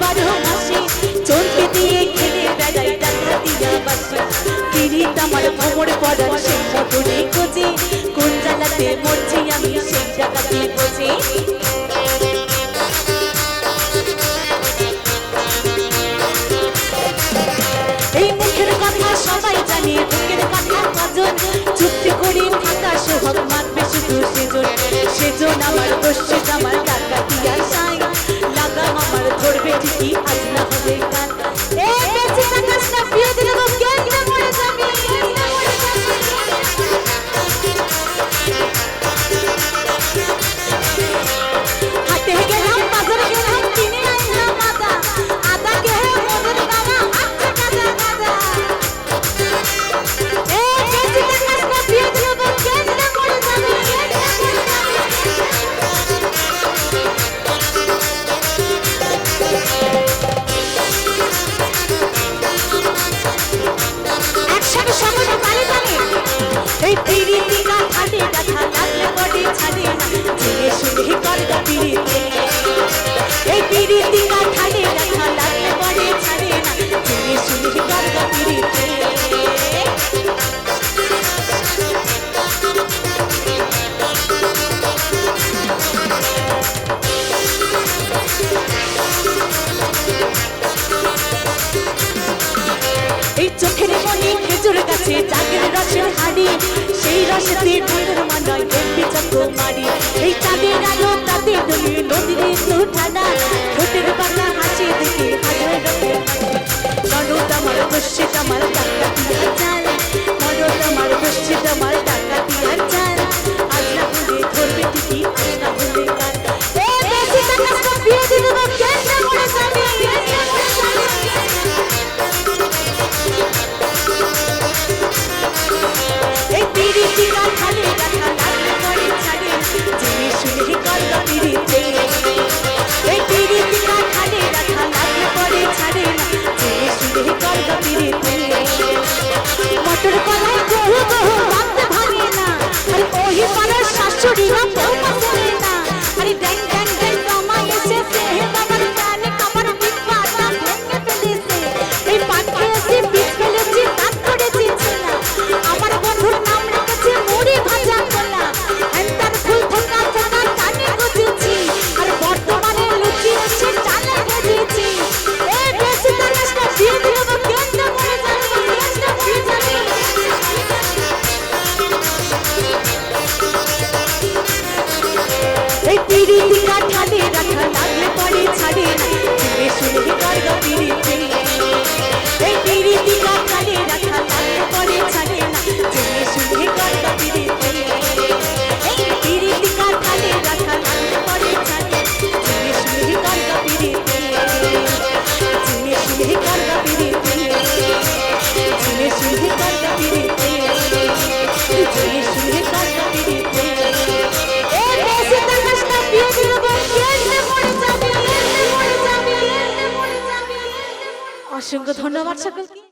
বারো মাসে চোরকে দিয়ে খেলে বেড়াই টাকা দিয়া বাসে। তিনি আমার কোমর পড়ার সেই মতনে খোঁজে, কোন জ্বালাতে মরছি আমি সেই জায়গাতে খোঁজে। এই মুখের কথা সবাই জানে, বুকের কথা কজন। চুক্তি করে থাকা সোহাগ মানবে শুধু সেজন। সেজন আমার দোষে আমার Sisi. রসে চাঁদের রসের হাড়ি, সেই রসেতে ঢালের মানায় দেখবি চন্দ্রমারি এই চাঁদের আলো তাতে দলি নদীর ইন্দু ঠানা ঠোঁটের পানা হাসি দেখে হাজার রঙের হাসি। ননদ আমার দস্যে আমার চাকা অসংখ্য ধন্যবাদ সকলকে।